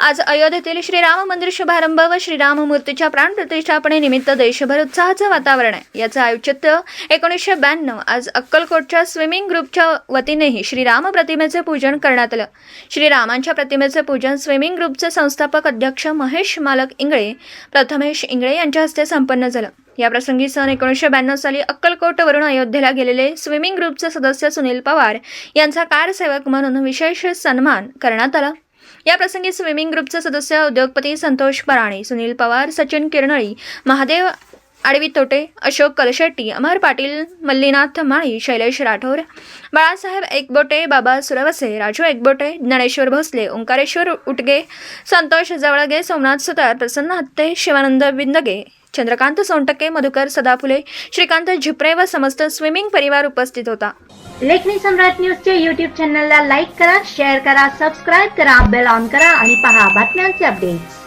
आज अयोध्येतील श्रीराम मंदिर शुभारंभ व श्रीराम मूर्तीच्या प्राणप्रतिष्ठापनेनिमित्त देशभर उत्साहाचं वातावरण आहे. याचं औचित्य एकोणीसशे ब्याण्णव आज अक्कलकोटच्या स्विमिंग ग्रुपच्या वतीनेही श्रीराम प्रतिमेचे पूजन करण्यात आलं. श्रीरामांच्या प्रतिमेचे पूजन स्विमिंग ग्रुपचे संस्थापक अध्यक्ष महेश मालक इंगळे प्रथमेश इंगळे यांच्या हस्ते संपन्न झालं. याप्रसंगी सन एकोणीसशे ब्याण्णव साली अक्कलकोटवरून अयोध्येला गेलेले स्विमिंग ग्रुपचे सदस्य सुनील पवार यांचा कारसेवक म्हणून विशेष सन्मान करण्यात आला. याप्रसंगी स्विमिंग ग्रुपचे सदस्य उद्योगपती संतोष पराणे सुनील पवार सचिन किरणळी महादेव आडवी तोटे अशोक कलशेट्टी अमर पाटील मल्लीनाथ माळी शैलेश राठोर बाळासाहेब एकबोटे बाबा सुरवसे राजू एकबोटे ज्ञानेश्वर भोसले ओंकारेश्वर उटगे संतोष जवळगे सोमनाथ सुतार प्रसन्न हत्ते शिवानंद विंदगे चंद्रकांत सोनटके मधुकर सदाफुले श्रीकांत झिपरे व समस्त स्विमिंग परिवार उपस्थित होता. लेखनी सम्राट न्यूजच्या युट्यूब चॅनलला लाईक करा शेअर करा सबस्क्राईब करा बेल ऑन करा आणि पहा बातम्यांचे अपडेट्स